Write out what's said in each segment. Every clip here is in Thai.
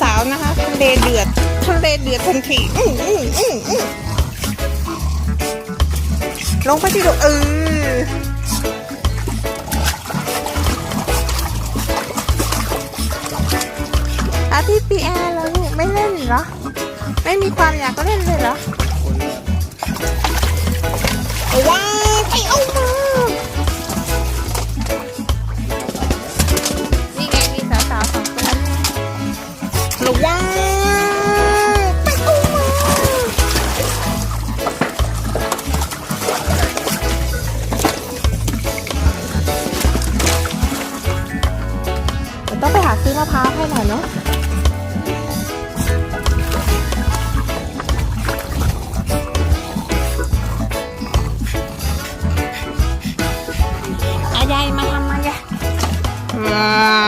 สาวๆนะคะทะเลเดือดทะเลเดือดทันทีอืออืออืออลงไปที่ดูเออพี่ปีแอร์แล้วลูกไม่เล่นเหรอ ไม่มีความอยากก็เล่นเลยเหรอาซื้อมะพร้าวให้หน่อยเนาะอายายมาทำมายา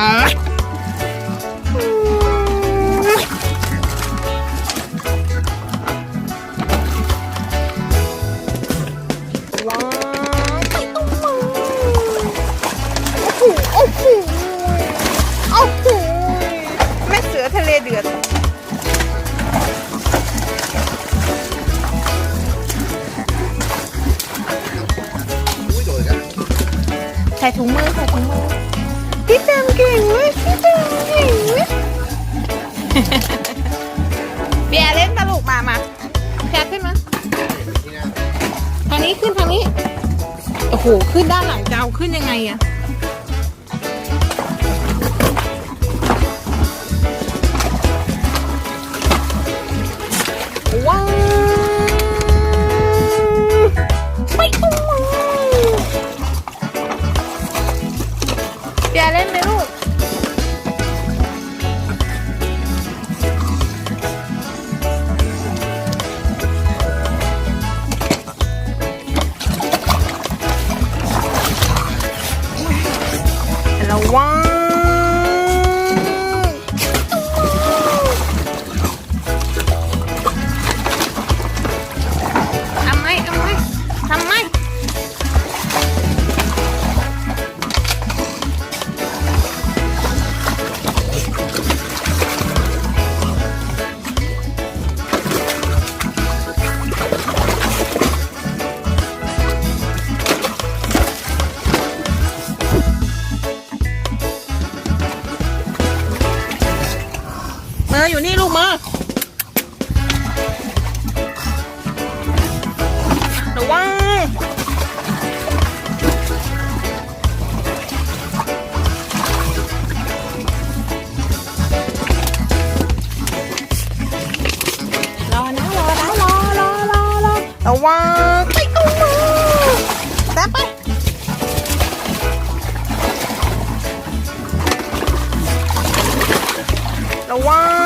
ใส่ถุงมือใส่ถุงมือพี่เต็มเก่งเลยพี่เต็มเก่งเลยเบียร์เล่นตลกมามาแพรขึ้นมาทาทางนี้ขึ้นทางนี้ โอ้โห ขึ้นด้านหลังจะเอาขึ้นยังไงอะ ลูกมือระวังรอนะรอนะรอรอรอรอระวังไปเอามือแป๊บไประวัง